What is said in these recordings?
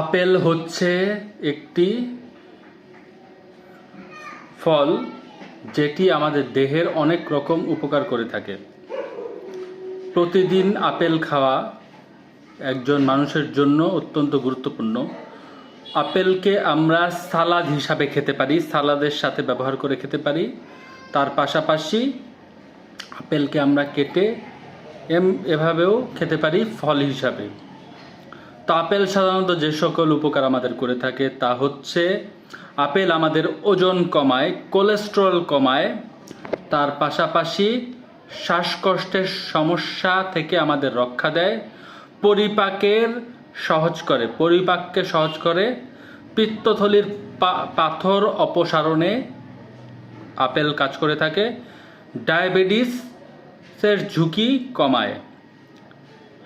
Apple হচ্ছে একটি ফল যেটি আমাদের দেহের অনেক রকম উপকার করে থাকে। প্রতিদিন আপেল খাওয়া একজন মানুষের জন্য অত্যন্ত গুরুত্বপূর্ণ। আপেলকে আমরা সালাদ হিসাবে খেতে পারি, সালাদের সাথে ব্যবহার করে খেতে পারি। তার পাশাপাশি আপেলকে আমরা কেটে এম এভাবেও খেতে পারি ফল হিসাবে। আপেল সাধারণত যে সকল উপকার আমাদের করে থাকে তা হচ্ছে আপেল আমাদের ওজন কমায়, কোলেস্ট্রল কমায়, তার পাশাপাশি শ্বাসকষ্টের সমস্যা থেকে আমাদের রক্ষা দেয়, পরিপাকের সহজ করে, পরিপাককে সহজ করে, পিত্তথলির পাথর অপসারণে আপেল কাজ করে থাকে, ডায়াবেটিসের ঝুঁকি কমায়।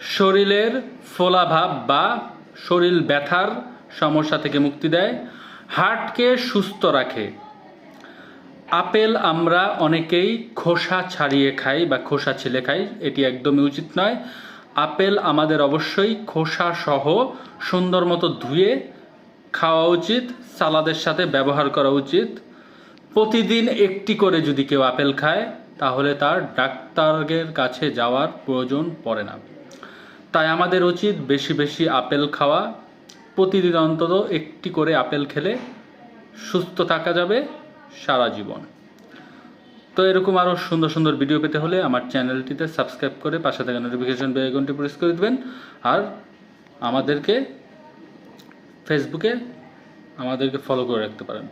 শরীরের ফোলাভাব বা শরীর ব্যথার সমস্যা থেকে মুক্তি দেয়। হার্টকে সুস্থ রাখে। আপেল আমরা অনেকেই খোসা ছাড়িয়ে খাই বা খোসা ছিলে খাই, এটি একদমই উচিত নয়। আপেল আমাদের অবশ্যই খোসা সহ সুন্দর মতো ধুয়ে খাওয়া উচিত, সালাদের সাথে ব্যবহার করা উচিত। প্রতিদিন একটি করে যদি কেউ আপেল খায়, তাহলে তার ডাক্তারের কাছে যাওয়ার প্রয়োজন পড়ে না। তাই আমাদের উচিত বেশি বেশি আপেল খাওয়া। প্রতিদিন অন্তত একটি করে আপেল খেলে সুস্থ থাকা যাবে সারা জীবন। তো এরকম আরও সুন্দর সুন্দর ভিডিও পেতে হলে আমার চ্যানেলটিতে সাবস্ক্রাইব করে পাশে থাকা নোটিফিকেশন আইকনটি প্রেস করে দেবেন। আর আমাদেরকে ফেসবুকে আমাদেরকে ফলো করে রাখতে পারেন।